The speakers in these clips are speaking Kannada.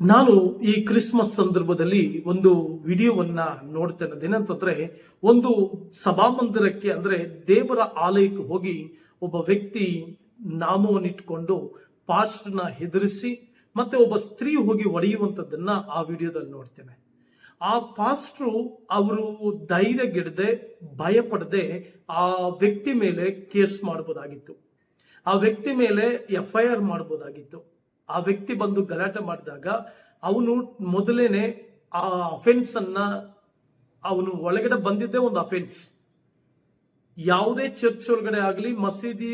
ನಾನು ಈ ಕ್ರಿಸ್ಮಸ್ ಸಂದರ್ಭದಲ್ಲಿ ಒಂದು ವಿಡಿಯೋವನ್ನ ನೋಡ್ತೇನೆ. ಅದೇನಂತಂದ್ರೆ ಒಂದು ಸಭಾಮಂದಿರಕ್ಕೆ ಅಂದ್ರೆ ದೇವರ ಆಲಯಕ್ಕೆ ಹೋಗಿ ಒಬ್ಬ ವ್ಯಕ್ತಿ ನಾಮವನ್ನಿಟ್ಕೊಂಡು ಪಾಸ್ಟ್ನ ಹೆದರಿಸಿ ಮತ್ತೆ ಒಬ್ಬ ಸ್ತ್ರೀ ಹೋಗಿ ಒಡೆಯುವಂಥದ್ದನ್ನ ಆ ವಿಡಿಯೋದಲ್ಲಿ ನೋಡ್ತೇನೆ. ಆ ಪಾಸ್ಟ್ರು ಅವರು ಧೈರ್ಯಗೆಡದೆ ಭಯಪಡದೆ ಆ ವ್ಯಕ್ತಿ ಮೇಲೆ ಕೇಸ್ ಮಾಡ್ಬೋದಾಗಿತ್ತು. ಆ ವ್ಯಕ್ತಿ ಮೇಲೆ ಎಫ್ ಐ ಆರ್ ಮಾಡಬಹುದಾಗಿತ್ತು ಆ ವ್ಯಕ್ತಿ ಬಂದು ಗಲಾಟೆ ಮಾಡಿದಾಗ ಅವನು ಮೊದಲೇನೆ ಆ ಅಫೆನ್ಸ್ ಅನ್ನ ಅವನು ಒಳಗಡೆ ಬಂದಿದ್ದೇ ಒಂದು ಅಫೆನ್ಸ್ ಯಾವುದೇ ಚರ್ಚ್ ಒಳಗಡೆ ಆಗಲಿ, ಮಸೀದಿ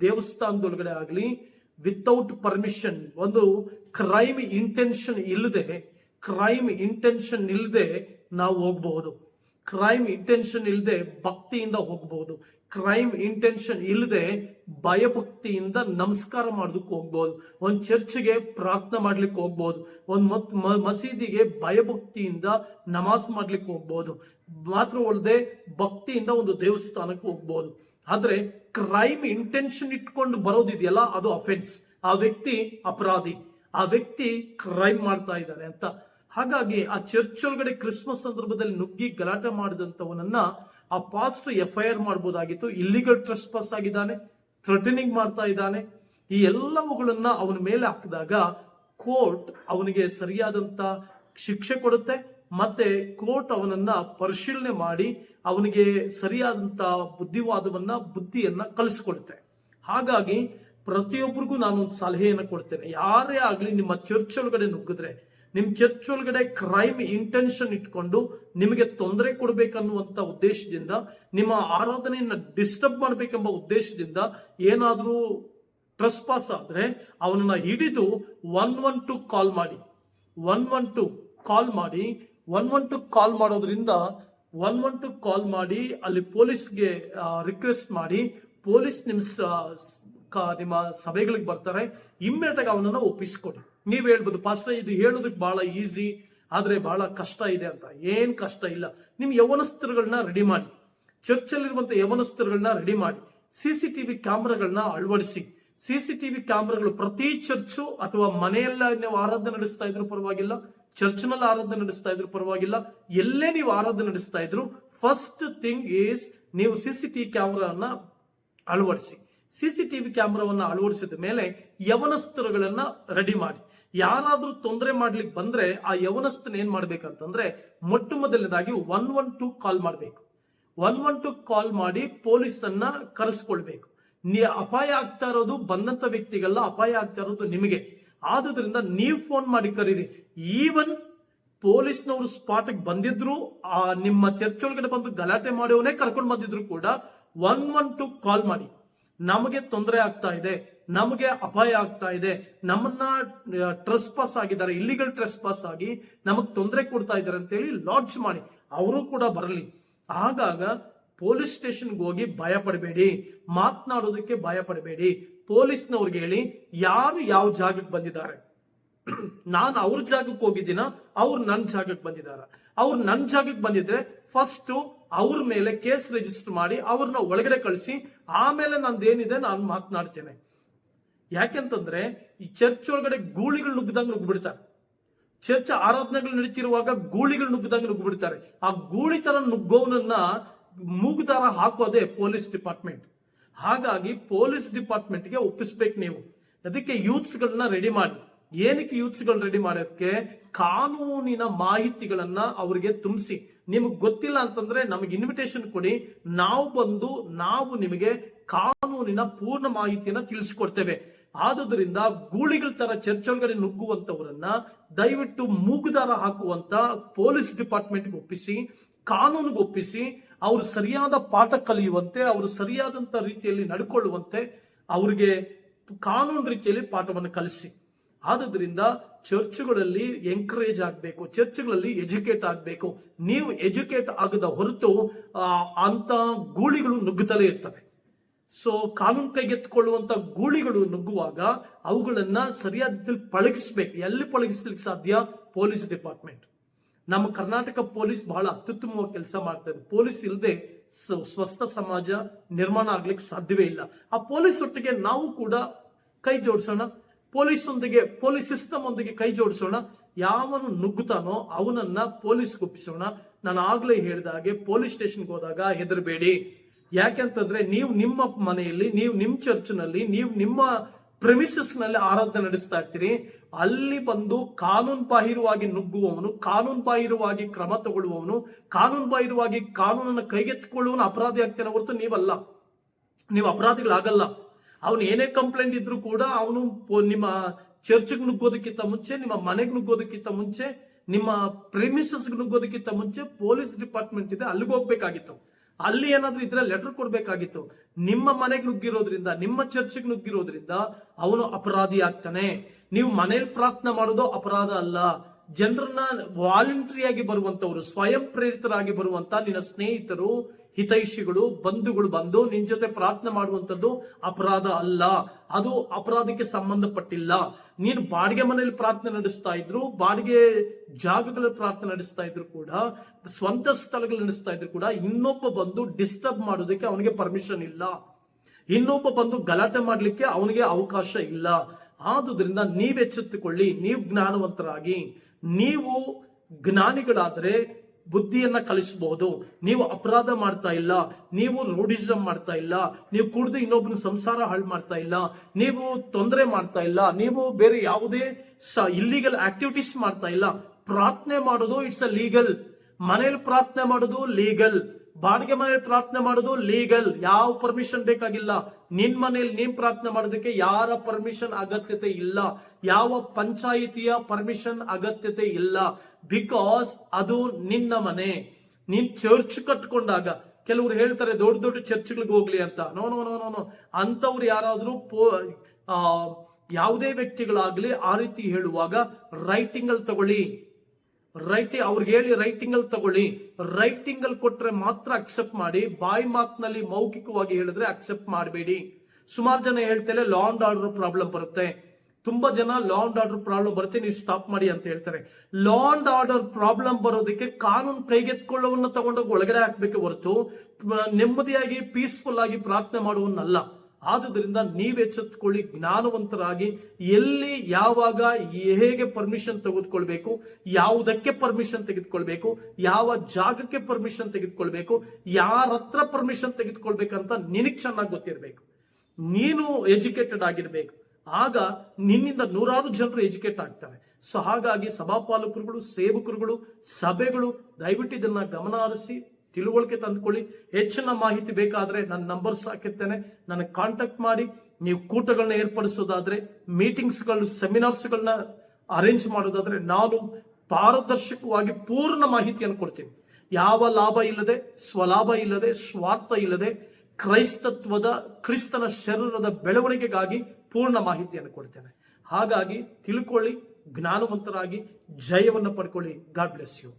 ದೇವಸ್ಥಾನದೊಳಗಡೆ ಆಗಲಿ ವಿತೌಟ್ ಪರ್ಮಿಷನ್ ಒಂದು ಕ್ರೈಮ್ ಇಂಟೆನ್ಷನ್ ಇಲ್ಲದೆ ಕ್ರೈಮ್ ಇಂಟೆನ್ಷನ್ ಇಲ್ಲದೆ ನಾವು ಹೋಗಬಹುದು. ಕ್ರೈಮ್ ಇಂಟೆನ್ಷನ್ ಇಲ್ಲದೆ ಭಕ್ತಿಯಿಂದ ಹೋಗ್ಬೋದು. ಕ್ರೈಮ್ ಇಂಟೆನ್ಷನ್ ಇಲ್ಲದೆ ಭಯಭಕ್ತಿಯಿಂದ ನಮಸ್ಕಾರ ಮಾಡೋದಕ್ಕೆ ಹೋಗ್ಬೋದು. ಒಂದು ಚರ್ಚ್ಗೆ ಪ್ರಾರ್ಥನೆ ಮಾಡ್ಲಿಕ್ಕೆ ಹೋಗ್ಬೋದು. ಒಂದು ಮತ್ ಮಸೀದಿಗೆ ಭಯಭಕ್ತಿಯಿಂದ ನಮಾಜ್ ಮಾಡ್ಲಿಕ್ಕೆ ಹೋಗ್ಬೋದು. ಮಾತ್ರವಲ್ಲದೆ ಭಕ್ತಿಯಿಂದ ಒಂದು ದೇವಸ್ಥಾನಕ್ಕೆ ಹೋಗ್ಬೋದು. ಆದರೆ ಕ್ರೈಮ್ ಇಂಟೆನ್ಷನ್ ಇಟ್ಕೊಂಡು ಬರೋದಿದೆಯಲ್ಲ, ಅದು ಅಫೆನ್ಸ್ ಆ ವ್ಯಕ್ತಿ ಅಪರಾಧಿ. ಆ ವ್ಯಕ್ತಿ ಕ್ರೈಮ್ ಮಾಡ್ತಾ ಇದ್ದಾನೆ ಅಂತ. ಹಾಗಾಗಿ ಆ ಚರ್ಚ್ ಒಳಗಡೆ ಕ್ರಿಸ್ಮಸ್ ಸಂದರ್ಭದಲ್ಲಿ ನುಗ್ಗಿ ಗಲಾಟೆ ಮಾಡಿದಂತವನನ್ನ ಆ ಪಾಸ್ಟ್ ಎಫ್ ಐ ಆರ್ ಮಾಡಬಹುದಾಗಿತ್ತು ಇಲ್ಲಿಗಲ್ ಟ್ರಸ್ಟ್ ಪಾಸ್ ಆಗಿದ್ದಾನೆ ಥ್ರೆಟನಿಂಗ್ ಮಾಡ್ತಾ ಇದ್ದಾನೆ. ಈ ಎಲ್ಲವುಗಳನ್ನ ಅವನ ಮೇಲೆ ಹಾಕಿದಾಗ ಕೋರ್ಟ್ ಅವನಿಗೆ ಸರಿಯಾದಂತ ಶಿಕ್ಷೆ ಕೊಡುತ್ತೆ. ಮತ್ತೆ ಕೋರ್ಟ್ ಅವನನ್ನ ಪರಿಶೀಲನೆ ಮಾಡಿ ಅವನಿಗೆ ಸರಿಯಾದಂತ ಬುದ್ಧಿವಾದವನ್ನ, ಬುದ್ಧಿಯನ್ನ ಕಲಿಸ್ಕೊಡುತ್ತೆ. ಹಾಗಾಗಿ ಪ್ರತಿಯೊಬ್ಬರಿಗೂ ನಾನು ಒಂದು ಸಲಹೆಯನ್ನು ಕೊಡ್ತೇನೆ. ಯಾರೇ ಆಗಲಿ ನಿಮ್ಮ ಚರ್ಚ್ ಒಳಗಡೆ ನುಗ್ಗಿದ್ರೆ ನಿಮ್ಮ ಚರ್ಚ್ ಒಳಗಡೆ ಕ್ರೈಮ್ ಇಂಟೆನ್ಷನ್ ಇಟ್ಕೊಂಡು ನಿಮಗೆ ತೊಂದರೆ ಕೊಡಬೇಕನ್ನುವಂಥ ಉದ್ದೇಶದಿಂದ, ನಿಮ್ಮ ಆರಾಧನೆಯನ್ನು ಡಿಸ್ಟರ್ಬ್ ಮಾಡಬೇಕೆಂಬ ಉದ್ದೇಶದಿಂದ ಏನಾದರೂ ಟ್ರಸ್ ಪಾಸ್ ಆದ್ರೆ ಅವನನ್ನ ಹಿಡಿದು ಒನ್ ಒನ್ ಟು ಕಾಲ್ ಮಾಡಿ. ಒನ್ ಒನ್ ಟು ಕಾಲ್ ಮಾಡಿ. ಒನ್ ಒನ್ ಟು ಕಾಲ್ ಮಾಡೋದ್ರಿಂದ ಒನ್ ಒನ್ ಟು ಕಾಲ್ ಮಾಡಿ, ಅಲ್ಲಿ ಪೊಲೀಸ್ಗೆ ರಿಕ್ವೆಸ್ಟ್ ಮಾಡಿ. ಪೊಲೀಸ್ ನಿಮ್ಮ ನಿಮ್ಮ ಸಭೆಗಳಿಗೆ ಬರ್ತಾರೆ. ಇಮ್ಮಿಡಿಯೇಟ್ ಅವನನ್ನು ಅವನನ್ನ ಒಪ್ಪಿಸ್ಕೊಡಿ. ನೀವ್ ಹೇಳ್ಬೋದು, ಪಾಸ್ಟರ್, ಇದು ಹೇಳೋದಕ್ಕೆ ಬಹಳ ಈಸಿ, ಆದರೆ ಬಹಳ ಕಷ್ಟ ಇದೆ ಅಂತ. ಏನು ಕಷ್ಟ ಇಲ್ಲ. ನಿಮ್ಮ ಯವನಸ್ತ್ರಗಳನ್ನ ರೆಡಿ ಮಾಡಿ. ಚರ್ಚಲ್ಲಿರುವಂಥ ಯವನಸ್ತ್ರಗಳನ್ನ ರೆಡಿ ಮಾಡಿ. ಸಿ ಸಿ ಟಿವಿ ಕ್ಯಾಮ್ರಾಗಳನ್ನ ಅಳವಡಿಸಿ. ಸಿ ಸಿ ಟಿವಿ ಕ್ಯಾಮ್ರಾಗಳು ಪ್ರತಿ ಚರ್ಚು ಅಥವಾ ಮನೆಯಲ್ಲ ನೀವು ಆರಾಧನೆ ನಡೆಸ್ತಾ ಇದ್ರು ಪರವಾಗಿಲ್ಲ, ಚರ್ಚ್ನಲ್ಲಿ ಆರಾಧನೆ ನಡೆಸ್ತಾ ಇದ್ರು ಪರವಾಗಿಲ್ಲ, ಎಲ್ಲೇ ನೀವು ಆರಾಧನೆ ನಡೆಸ್ತಾ ಇದ್ರು ಫಸ್ಟ್ ಥಿಂಗ್ ಈಸ್ ನೀವು ಸಿ ಸಿ ಟಿವಿ ಕ್ಯಾಮ್ರಾನ ಅಳವಡಿಸಿ. ಸಿ ಸಿ ಟಿವಿ ಕ್ಯಾಮ್ರಾವನ್ನು ಅಳವಡಿಸಿದ ಮೇಲೆ ಯವನಸ್ತ್ರಗಳನ್ನ ರೆಡಿ ಮಾಡಿ. ಯಾರಾದ್ರೂ ತೊಂದರೆ ಮಾಡ್ಲಿಕ್ಕೆ ಬಂದ್ರೆ ಆ ಯವನಸ್ಥನ ಏನ್ ಮಾಡ್ಬೇಕಂತಂದ್ರೆ ಮೊಟ್ಟ ಮೊದಲನೇದಾಗಿ ಒನ್ ಒನ್ ಟು ಕಾಲ್ ಮಾಡಬೇಕು. ಒನ್ ಒನ್ ಟು ಕಾಲ್ ಮಾಡಿ ಪೊಲೀಸ್ ಅನ್ನ ಕರೆಸ್ಕೊಳ್ಬೇಕು. ನೀ ಅಪಾಯ ಆಗ್ತಾ ಇರೋದು ಬಂದಂತ ವ್ಯಕ್ತಿಗೆಲ್ಲ, ಅಪಾಯ ಆಗ್ತಾ ಇರೋದು ನಿಮಗೆ. ಆದುದರಿಂದ ನೀವು ಫೋನ್ ಮಾಡಿ ಕರೀರಿ. ಈವನ್ ಪೊಲೀಸ್ನವರು ಸ್ಪಾಟ್ಗೆ ಬಂದಿದ್ರು, ಆ ನಿಮ್ಮ ಚರ್ಚ್ ಒಳಗಡೆ ಬಂದು ಗಲಾಟೆ ಮಾಡೋವನ್ನೇ ಕರ್ಕೊಂಡು ಬಂದಿದ್ರು ಕೂಡ ಒನ್ ಒನ್ ಟು ಕಾಲ್ ಮಾಡಿ. ನಮಗೆ ತೊಂದರೆ ಆಗ್ತಾ ಇದೆ ನಮಗೆ ಅಪಾಯ ಆಗ್ತಾ ಇದೆ. ನಮ್ಮನ್ನ ಟ್ರೆಸ್ ಪಾಸ್ ಆಗಿದ್ದಾರೆ ಇಲ್ಲಿಗಲ್ ಟ್ರೆಸ್ ಪಾಸ್ ಆಗಿ ನಮಗೆ ತೊಂದರೆ ಕೊಡ್ತಾ ಇದ್ದಾರೆ ಅಂತೇಳಿ ಲಾಡ್ಜ್ ಮಾಡಿ. ಅವರು ಕೂಡ ಬರಲಿ. ಆಗಾಗ ಪೊಲೀಸ್ ಸ್ಟೇಷನ್ಗೆ ಹೋಗಿ ಭಯ ಪಡಬೇಡಿ. ಮಾತನಾಡೋದಕ್ಕೆ ಭಯ ಪಡಬೇಡಿ. ಪೊಲೀಸ್ನವ್ರಿಗೆ ಹೇಳಿ ಯಾರು ಯಾವ ಜಾಗಕ್ಕೆ ಬಂದಿದ್ದಾರೆ. ನಾನು ಅವ್ರ ಜಾಗಕ್ಕೆ ಹೋಗಿದ್ದೀನ? ಅವ್ರು ನನ್ನ ಜಾಗಕ್ಕೆ ಬಂದಿದ್ದಾರೆ? ಅವ್ರು ನನ್ನ ಜಾಗಕ್ಕೆ ಬಂದಿದ್ರೆ ಫಸ್ಟ್ ಅವ್ರ ಮೇಲೆ ಕೇಸ್ ರಿಜಿಸ್ಟರ್ ಮಾಡಿ ಅವ್ರನ್ನ ಒಳಗಡೆ ಕಳಿಸಿ, ಆಮೇಲೆ ನಂದೇನಿದೆ ನಾನು ಮಾತನಾಡ್ತೇನೆ. ಯಾಕೆಂತಂದ್ರೆ ಈ ಚರ್ಚ್ ಒಳಗಡೆ ಗೂಳಿಗಳು ನುಗ್ಗದಂಗೆ ನುಗ್ಗಿಬಿಡ್ತಾರೆ. ಚರ್ಚ್ ಆರಾಧನೆಗಳು ನಡೀತಿರುವಾಗ ಗೂಳಿಗಳು ನುಗ್ಗದಂಗೆ ನುಗ್ಗಿಬಿಡ್ತಾರೆ. ಆ ಗೂಳಿ ತರ ನುಗ್ಗೋವನನ್ನ ಮೂಗುದಾರ ಹಾಕೋದೇ ಪೊಲೀಸ್ ಡಿಪಾರ್ಟ್ಮೆಂಟ್. ಹಾಗಾಗಿ ಪೊಲೀಸ್ ಡಿಪಾರ್ಟ್ಮೆಂಟ್ಗೆ ಒಪ್ಪಿಸ್ಬೇಕು ನೀವು. ಅದಕ್ಕೆ ಯೂತ್ಸ್ಗಳನ್ನ ರೆಡಿ ಮಾಡಿ. ಏನಕ್ಕೆ ಯೂತ್ಸ್ಗಳನ್ನ ರೆಡಿ ಮಾಡೋದಕ್ಕೆ ಕಾನೂನಿನ ಮಾಹಿತಿಗಳನ್ನ ಅವರಿಗೆ ತುಂಬಿಸಿ. ನಿಮಗೆ ಗೊತ್ತಿಲ್ಲ ಅಂತಂದ್ರೆ ನಮಗೆ ಇನ್ವಿಟೇಷನ್ ಕೊಡಿ. ನಾವು ಬಂದು ನಾವು ನಿಮಗೆ ಕಾನೂನಿನ ಪೂರ್ಣ ಮಾಹಿತಿಯನ್ನ ತಿಳಿಸ್ಕೊಡ್ತೇವೆ. ಆದುದರಿಂದ ಗೂಳಿಗಳ ತರ ಚರ್ಚ್ ಒಳಗಡೆ ನುಗ್ಗುವಂತವರನ್ನ ದಯವಿಟ್ಟು ಮೂಗುದಾರ ಹಾಕುವಂತ ಪೊಲೀಸ್ ಡಿಪಾರ್ಟ್ಮೆಂಟ್ಗೆ ಒಪ್ಪಿಸಿ, ಕಾನೂನಿಗೆ ಒಪ್ಪಿಸಿ, ಅವರು ಸರಿಯಾದ ಪಾಠ ಕಲಿಯುವಂತೆ, ಅವರು ಸರಿಯಾದಂತ ರೀತಿಯಲ್ಲಿ ನಡ್ಕೊಳ್ಳುವಂತೆ ಅವರಿಗೆ ಕಾನೂನು ರೀತಿಯಲ್ಲಿ ಪಾಠವನ್ನು ಕಲಿಸಿ. ಆದುದರಿಂದ ಚರ್ಚ್ಗಳಲ್ಲಿ ಎಂಕರೇಜ್ ಆಗಬೇಕು, ಚರ್ಚ್ಗಳಲ್ಲಿ ಎಜುಕೇಟ್ ಆಗಬೇಕು. ನೀವು ಎಜುಕೇಟ್ ಆಗದ ಹೊರತು ಅಂತ ಗೂಳಿಗಳು ನುಗ್ಗುತ್ತಲೇ ಇರ್ತವೆ. ಸೊ ಕಾನೂನು ಕೈಗೆತ್ತಿಕೊಳ್ಳುವಂತ ಗೂಳಿಗಳು ನುಗ್ಗುವಾಗ ಅವುಗಳನ್ನ ಸರಿಯಾದ ರೀತಿಯಲ್ಲಿ ಪಳಗಿಸ್ಬೇಕು. ಎಲ್ಲಿ ಪಳಗಿಸ್ಲಿಕ್ಕೆ ಸಾಧ್ಯ? Police department. ನಮ್ಮ ಕರ್ನಾಟಕ ಪೊಲೀಸ್ ಬಹಳ ಅತ್ಯುತ್ತಮವಾಗಿ ಕೆಲಸ ಮಾಡ್ತಾ ಇದೆ. ಪೊಲೀಸ್ ಇಲ್ಲದೆ ಸ್ವಸ್ಥ ಸಮಾಜ ನಿರ್ಮಾಣ ಆಗ್ಲಿಕ್ಕೆ ಸಾಧ್ಯವೇ ಇಲ್ಲ. ಆ ಪೊಲೀಸ್ ಒಟ್ಟಿಗೆ ನಾವು ಕೂಡ ಕೈ ಜೋಡಿಸೋಣ. ಪೊಲೀಸ್ ಒಂದಿಗೆ, ಪೊಲೀಸ್ ಸಿಸ್ಟಮ್ ಒಂದಿಗೆ ಕೈ ಜೋಡಿಸೋಣ. ಯಾವನು ನುಗ್ಗುತ್ತಾನೋ ಅವನನ್ನ ಪೊಲೀಸ್ ಒಪ್ಪಿಸೋಣ ನಾನು ಆಗ್ಲೇ ಹೇಳಿದ ಹಾಗೆ ಪೊಲೀಸ್ ಸ್ಟೇಷನ್ಗೆ ಹೋದಾಗ ಹೆದರಬೇಡಿ. ಯಾಕೆಂತಂದ್ರೆ ನೀವು ನಿಮ್ಮ ಮನೆಯಲ್ಲಿ, ನೀವು ನಿಮ್ಮ ಚರ್ಚ್ನಲ್ಲಿ, ನೀವು ನಿಮ್ಮ ಪ್ರೆಮಿಸಸ್ನಲ್ಲಿ ಆರಾಧನೆ ನಡೆಸ್ತಾ ಇರ್ತೀರಿ. ಅಲ್ಲಿ ಬಂದು ಕಾನೂನು ಬಾಹಿರವಾಗಿ ನುಗ್ಗುವವನು ಕಾನೂನು ಬಾಹಿರವಾಗಿ ಕ್ರಮ ತಗೊಳ್ಳುವವನು ಕಾನೂನು ಬಾಹಿರವಾಗಿ ಕಾನೂನನ್ನು ಕೈಗೆತ್ತಿಕೊಳ್ಳುವನು ಅಪರಾಧಿ ಆಗ್ತಾನೆ ಹೊರತು ನೀವಲ್ಲ. ನೀವು ಅಪರಾಧಿಗಳಾಗಲ್ಲ. ಅವನು ಏನೇ ಕಂಪ್ಲೇಂಟ್ ಇದ್ರೂ ಕೂಡ ಅವನು ನಿಮ್ಮ ಚರ್ಚ್ಗೆ ನುಗ್ಗೋದಕ್ಕಿಂತ ಮುಂಚೆ, ನಿಮ್ಮ ಮನೆಗೆ ನುಗ್ಗೋದಕ್ಕಿಂತ ಮುಂಚೆ, ನಿಮ್ಮ ಪ್ರೆಮಿಸಸ್ ನುಗ್ಗೋದಕ್ಕಿಂತ ಮುಂಚೆ ಪೊಲೀಸ್ ಡಿಪಾರ್ಟ್ಮೆಂಟ್ ಇದೆ, ಅಲ್ಲಿಗೆ ಹೋಗ್ಬೇಕಾಗಿತ್ತು. ಅಲ್ಲಿ ಏನಾದ್ರೂ ಇದ್ರೆ ಲೆಟರ್ ಕೊಡ್ಬೇಕಾಗಿತ್ತು. ನಿಮ್ಮ ಮನೆಗೆ ನುಗ್ಗಿರೋದ್ರಿಂದ, ನಿಮ್ಮ ಚರ್ಚ್ಗೆ ನುಗ್ಗಿರೋದ್ರಿಂದ ಅವನು ಅಪರಾಧಿ ಆಗ್ತಾನೆ. ನೀವು ಮನೇಲಿ ಪ್ರಾರ್ಥನೆ ಮಾಡೋದು ಅಪರಾಧ ಅಲ್ಲ. ಜನರನ್ನ ವಾಲಂಟ್ರಿಯಾಗಿ ಬರುವಂತವ್ರು, ಸ್ವಯಂ ಪ್ರೇರಿತರಾಗಿ ಬರುವಂತ ನಿನ್ನ ಸ್ನೇಹಿತರು ಹಿತೈಷಿಗಳು, ಬಂಧುಗಳು ಬಂದು ನಿನ್ ಜೊತೆ ಪ್ರಾರ್ಥನೆ ಮಾಡುವಂಥದ್ದು ಅಪರಾಧ ಅಲ್ಲ. ಅದು ಅಪರಾಧಕ್ಕೆ ಸಂಬಂಧಪಟ್ಟಿಲ್ಲ. ನೀನು ಬಾಡಿಗೆ ಮನೆಯಲ್ಲಿ ಪ್ರಾರ್ಥನೆ ನಡೆಸ್ತಾ ಇದ್ರು, ಬಾಡಿಗೆ ಜಾಗಗಳಲ್ಲಿ ಪ್ರಾರ್ಥನೆ ನಡೆಸ್ತಾ ಇದ್ರು ಕೂಡ, ಸ್ವಂತ ಸ್ಥಳಗಳು ನಡೆಸ್ತಾ ಇದ್ರು ಕೂಡ, ಇನ್ನೊಬ್ಬ ಬಂದು ಡಿಸ್ಟರ್ಬ್ ಮಾಡೋದಕ್ಕೆ ಅವನಿಗೆ ಪರ್ಮಿಷನ್ ಇಲ್ಲ. ಇನ್ನೊಬ್ಬ ಬಂದು ಗಲಾಟೆ ಮಾಡಲಿಕ್ಕೆ ಅವನಿಗೆ ಅವಕಾಶ ಇಲ್ಲ. ಆದುದರಿಂದ ನೀವೆಚ್ಚೆತ್ತುಕೊಳ್ಳಿ ನೀವು ಜ್ಞಾನವಂತರಾಗಿ. ನೀವು ಜ್ಞಾನಿಗಳಾದರೆ ಬುದ್ಧಿಯನ್ನ ಕಲಿಸಬಹುದು. ನೀವು ಅಪರಾಧ ಮಾಡ್ತಾ ಇಲ್ಲ, ನೀವು ರೂಢಿಸಮ್ ಮಾಡ್ತಾ ಇಲ್ಲ, ನೀವು ಕುಡಿದು ಇನ್ನೊಬ್ಬನ ಸಂಸಾರ ಹಾಳು ಮಾಡ್ತಾ ಇಲ್ಲ, ನೀವು ತೊಂದರೆ ಮಾಡ್ತಾ ಇಲ್ಲ, ನೀವು ಬೇರೆ ಯಾವುದೇ ಇಲ್ಲಿಗಲ್ ಆಕ್ಟಿವಿಟೀಸ್ ಮಾಡ್ತಾ ಇಲ್ಲ. ಪ್ರಾರ್ಥನೆ ಮಾಡೋದು ಇಟ್ಸ್ ಅ ಲೀಗಲ್ ಮನೇಲಿ ಪ್ರಾರ್ಥನೆ ಮಾಡೋದು ಲೀಗಲ್ ಬಾಡಿಗೆ ಮನೆಯಲ್ಲಿ ಪ್ರಾರ್ಥನೆ ಮಾಡೋದು ಲೀಗಲ್ ಯಾವ ಪರ್ಮಿಷನ್ ಬೇಕಾಗಿಲ್ಲ. ನಿನ್ ಮನೆಯಲ್ಲಿ ನೀನ್ ಪ್ರಾರ್ಥನೆ ಮಾಡೋದಕ್ಕೆ ಯಾರ ಪರ್ಮಿಷನ್ ಅಗತ್ಯತೆ ಇಲ್ಲ. ಯಾವ ಪಂಚಾಯಿತಿಯ ಪರ್ಮಿಷನ್ ಅಗತ್ಯತೆ ಇಲ್ಲ. ಬಿಕಾಸ್ ಅದು ನಿನ್ನ ಮನೆ. ನೀನ್ ಚರ್ಚ್ ಕಟ್ಕೊಂಡಾಗ, ಕೆಲವರು ಹೇಳ್ತಾರೆ, ದೊಡ್ಡ ದೊಡ್ಡ ಚರ್ಚ್ಗಳಿಗೆ ಹೋಗ್ಲಿ ಅಂತ. ನೋ ನೋ ನೋ ನೋ ಅಂತವ್ರು ಯಾರಾದ್ರೂ ಪೋ ಯಾವುದೇ ವ್ಯಕ್ತಿಗಳಾಗ್ಲಿ ಆ ರೀತಿ ಹೇಳುವಾಗ ರೈಟಿಂಗ್ ಅಲ್ಲಿ ತಗೊಳ್ಳಿ. ರೈಟಿಂಗ್ ಅವ್ರಿಗೆ ಹೇಳಿ ರೈಟಿಂಗ್ ಅಲ್ಲಿ ತಗೊಳ್ಳಿ. ರೈಟಿಂಗ್ ಅಲ್ಲಿ ಕೊಟ್ರೆ ಮಾತ್ರ ಅಕ್ಸೆಪ್ಟ್ ಮಾಡಿ. ಬಾಯಿ ಮಾತಿನಲ್ಲಿ ಮೌಖಿಕವಾಗಿ ಹೇಳಿದ್ರೆ ಅಕ್ಸೆಪ್ಟ್ ಮಾಡಬೇಡಿ. ಸುಮಾರು ಜನ ಹೇಳ್ತಾರೆ ಲಾ ಅಂಡ್ ಆರ್ಡರ್ ಪ್ರಾಬ್ಲಮ್ ಬರುತ್ತೆ. ತುಂಬಾ ಜನ ಲಾ ಅಂಡ್ ಆರ್ಡರ್ ಪ್ರಾಬ್ಲಮ್ ಬರುತ್ತೆ, ನೀವು ಸ್ಟಾಪ್ ಮಾಡಿ ಅಂತ ಹೇಳ್ತಾರೆ. ಲಾ ಅಂಡ್ ಆರ್ಡರ್ ಪ್ರಾಬ್ಲಮ್ ಬರೋದಕ್ಕೆ ಕಾನೂನು ಕೈಗೆತ್ಕೊಳ್ಳೋವನ್ನ ತಗೊಂಡೋಗಿ ಒಳಗಡೆ ಹಾಕ್ಬೇಕು ಹೊರತು ನೆಮ್ಮದಿಯಾಗಿ ಪೀಸ್ಫುಲ್ ಆಗಿ ಪ್ರಾರ್ಥನೆ ಮಾಡುವನ್ನಲ್ಲ ಆದುದರಿಂದ ನೀವೆಚ್ಚೆತ್ತುಕೊಳ್ಳಿ ಜ್ಞಾನವಂತರಾಗಿ ಎಲ್ಲಿ ಯಾವಾಗ ಹೇಗೆ ಪರ್ಮಿಷನ್ ತೆಗೆದುಕೊಳ್ಬೇಕು, ಯಾವುದಕ್ಕೆ ಪರ್ಮಿಷನ್ ತೆಗೆದುಕೊಳ್ಬೇಕು, ಯಾವ ಜಾಗಕ್ಕೆ ಪರ್ಮಿಷನ್ ತೆಗೆದುಕೊಳ್ಬೇಕು, ಯಾರ ಹತ್ರ ಪರ್ಮಿಷನ್ ತೆಗೆದುಕೊಳ್ಬೇಕಂತ ನಿನಗೆ ಚೆನ್ನಾಗಿ ಗೊತ್ತಿರಬೇಕು. ನೀನು ಎಜುಕೇಟೆಡ್ ಆಗಿರಬೇಕು. ಆಗ ನಿನ್ನಿಂದ ನೂರಾರು ಜನರು ಎಜುಕೇಟ್ ಆಗ್ತಾರೆ. ಸೊ ಹಾಗಾಗಿ ಸಭಾಪಾಲಕರುಗಳು, ಸೇವಕರುಗಳು, ಸಭೆಗಳು ದಯವಿಟ್ಟು ಇದನ್ನ ಗಮನ ಹರಿಸಿ ತಿಳುವಳಿಕೆ ತಂದುಕೊಳ್ಳಿ. ಹೆಚ್ಚಿನ ಮಾಹಿತಿ ಬೇಕಾದ್ರೆ ನನ್ನ ನಂಬರ್ಸ್ ಹಾಕಿರ್ತೇನೆ. ನನಗೆ ಕಾಂಟ್ಯಾಕ್ಟ್ ಮಾಡಿ, ನೀವು ಕೂಟಗಳನ್ನ ಏರ್ಪಡಿಸೋದಾದ್ರೆ ಮೀಟಿಂಗ್ಸ್ಗಳು ಸೆಮಿನಾರ್ಸ್ಗಳನ್ನ ಅರೇಂಜ್ ಮಾಡೋದಾದ್ರೆ ನಾನು ಪಾರದರ್ಶಕವಾಗಿ ಪೂರ್ಣ ಮಾಹಿತಿಯನ್ನು ಕೊಡ್ತೀನಿ. ಯಾವ ಲಾಭ ಇಲ್ಲದೆ, ಸ್ವಲಾಭ ಇಲ್ಲದೆ, ಸ್ವಾರ್ಥ ಇಲ್ಲದೆ, ಕ್ರೈಸ್ತತ್ವದ, ಕ್ರಿಸ್ತನ ಶರೀರದ ಬೆಳವಣಿಗೆಗಾಗಿ ಪೂರ್ಣ ಮಾಹಿತಿಯನ್ನು ಕೊಡ್ತೇನೆ. ಹಾಗಾಗಿ ತಿಳ್ಕೊಳ್ಳಿ, ಜ್ಞಾನವಂತರಾಗಿ ಜಯವನ್ನು ಪಡ್ಕೊಳ್ಳಿ. God bless you